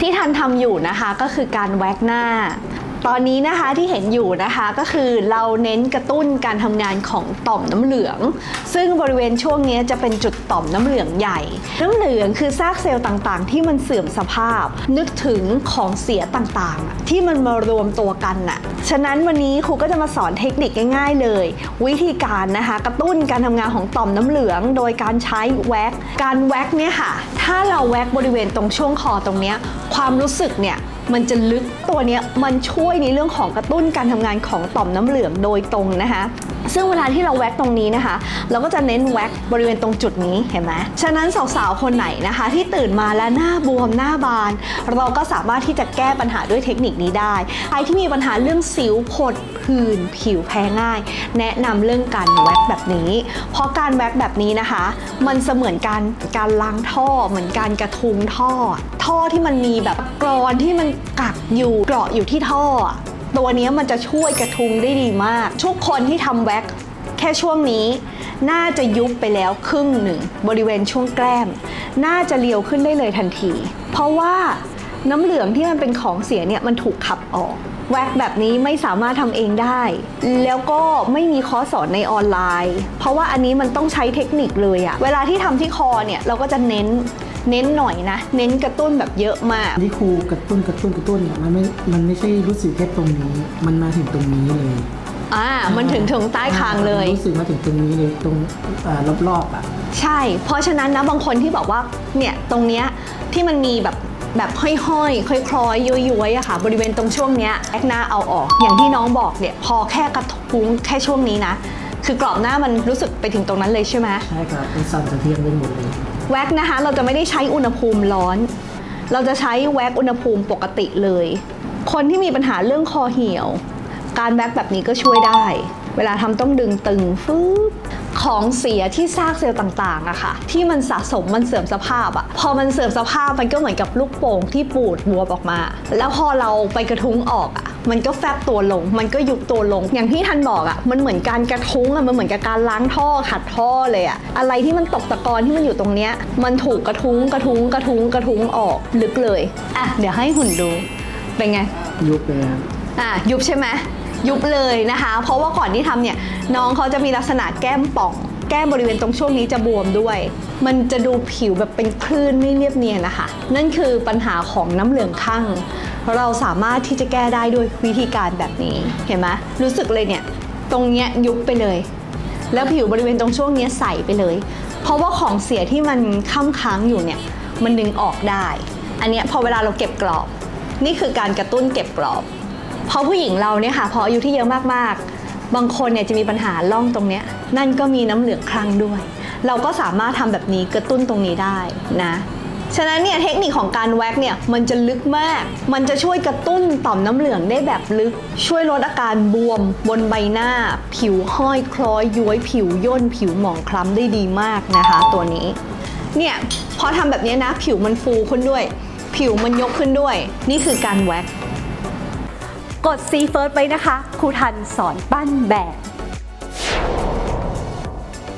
ที่ทันทำอยู่นะคะก็คือการแว็กหน้า ตอนนี้นะคะที่เห็นอยู่นะคะก็คือเราเน้นกระตุ้นการทำงานของต่อมน้ำเหลือง ซึ่งบริเวณช่วงนี้จะเป็นจุดต่อมน้ำเหลืองใหญ่ น้ำเหลืองคือซากเซลล์ต่างๆ ที่มันเสื่อมสภาพ นึกถึงของเสียต่างๆ ที่มันมารวมตัวกันน่ะฉะนั้นวันนี้ครูก็จะมาสอนเทคนิคง่าย ๆ เลย วิธีการนะคะ กระตุ้นการทำงานของต่อมน้ำเหลือง โดยการใช้แว็กการแว็กเนี่ยค่ะ ถ้าเราแว็กบริเวณตรงช่วงคอตรงนี้ความรู้สึกเนี่ย มันจะลึกตัวนี้มันช่วยในเรื่องของกระตุ้นการทำงานของต่อมน้ำเหลืองโดยตรงนะคะซึ่งเวลาที่เราแว็กตรงนี้นะคะ เราก็จะเน้นแว็กบริเวณตรงจุดนี้เห็นไหมฉะนั้นสาวๆคนไหนนะคะ ที่ตื่นมาแล้วหน้าบวมหน้าบาน เราก็สามารถที่จะแก้ปัญหาด้วยเทคนิคนี้ได้ใครที่มีปัญหาเรื่องสิวผดผื่นผิวแพ้ง่าย แนะนำเรื่องการแว็กแบบนี้ เพราะการแว็กแบบนี้นะคะ มันเสมือนการการล้างท่อ เหมือนการกระทุงท่อ ท่อที่มันมีแบบกรอนที่มันกักอยู่เกาะอยู่ที่ท่อ ตัวนี้มันจะช่วยกระทุงได้ดีมาก ทุกคนที่ทำแว็กแค่ช่วงนี้ น่าจะยุบไปแล้วครึ่งหนึ่ง บริเวณช่วงแกล้ม น่าจะเลียวขึ้นได้เลยทันที เพราะว่าน้ำเหลืองที่มันเป็นของเสียเนี่ยมันถูกขับออก แว็กแบบนี้ไม่สามารถทำเองได้ แล้วก็ไม่มีคอร์สสอนในออนไลน์ เพราะว่าอันนี้มันต้องใช้เทคนิคเลยอะเวลาที่ทำที่คอเนี่ยเราก็จะเน้น เน้นหน่อยนะ เน้นกระตุ้นแบบเยอะมาก ที่ครูกระตุ้นกระตุ้นกระตุ้นเนี่ยมันไม่ มันไม่ใช่รู้สึกแค่ตรงนี้ มันมาถึงตรงนี้เลยอ่ามันถึงถึงใต้คางเลย รู้สึกมาถึงตรงนี้เลยตรงอ่ารอบๆอะใช่ เพราะฉะนั้นนะบางคนที่บอกว่าเนี่ยตรงเนี้ยที่มันมีแบบแบบห้อยๆคล้อยๆย้อยๆอะค่ะ บริเวณตรงช่วงเนี้ยแอคหน้าเอาออก อย่างที่น้องบอกเนี่ยพอแค่กระทุ้งแค่ช่วงนี้นะ คือกรอบหน้ามันรู้สึกไปถึงตรงนั้นเลยใช่ไหมใช่ครับเป็นสั่นสะเทือนไปหมดเลย แว็กนะคะเราจะไม่ได้ใช้อุณหภูมิร้อน เราจะใช้แว็กอุณหภูมิปกติเลย คนที่มีปัญหาเรื่องคอเหี่ยว การแว็กแบบนี้ก็ช่วยได้ เวลาทำต้องดึงตึงฟืบของเสียที่ซากเซลล์ต่างๆอะค่ะ ที่มันสะสมมันเสื่อมสภาพอะพอมันเสื่อมสภาพมันก็เหมือนกับลูกโป่งที่ปูดบวมออกมา แล้วพอเราไปกระทุ้งออกอะ มันก็แฟบตัวลง มันก็ยุบตัวลง อย่างที่ทันบอกอะมันเหมือนการกระทุ้งอะมันเหมือนกับการล้างท่อขัดท่อเลยอะอะไรที่มันตกตะกอนที่มันอยู่ตรงเนี้ย มันถูกกระทุ้งกระทุ้งกระทุ้งกระทุ้งออกลึกเลย อะ เดี๋ยวให้หุ่นดู เป็นไง ยุบเลยครับอะ ยุบใช่ไหมยุบเลยนะคะ เพราะว่าก่อนที่ทำเนี่ย น้องเขาจะมีลักษณะแก้มป่อง แก้มบริเวณตรงช่วงนี้จะบวมด้วย มันจะดูผิวแบบเป็นคลื่นไม่เรียบเนียนนะคะ นั่นคือปัญหาของน้ำเหลืองข้าง เราสามารถที่จะแก้ได้ด้วยวิธีการแบบนี้เห็นไหมรู้สึกเลยเนี่ยตรงเนี้ยยุบไปเลย แล้วผิวบริเวณตรงช่วงเนี้ยใสไปเลย เพราะว่าของเสียที่มันค้ำค้างอยู่เนี่ยมันดึงออกได้ อันเนี้ยพอเวลาเราเก็บกรอบ นี่คือการกระตุ้นเก็บกรอบเพราะผู้หญิงเราเนี่ยค่ะพออายุที่เยอะมากๆ บางคนเนี่ยจะมีปัญหาล่องตรงเนี้ยนั่นก็มีน้ำเหลืองคลั่งด้วย เราก็สามารถทำแบบนี้กระตุ้นตรงนี้ได้นะ ฉะนั้นเนี่ยเทคนิคของการแว็กเนี่ยมันจะลึกมาก มันจะช่วยกระตุ้นต่อมน้ำเหลืองได้แบบลึก ช่วยลดอาการบวมบนใบหน้า ผิวห้อยคล้อยย้วยผิวย่นผิวหมองคล้ำได้ดีมากนะคะ ตัวนี้ เนี่ยพอทำแบบนี้นะผิวมันฟูขึ้นด้วย ผิวมันยกขึ้นด้วย นี่คือการแว็กกด C First ไว้นะคะครูทันสอนปั้นแบบ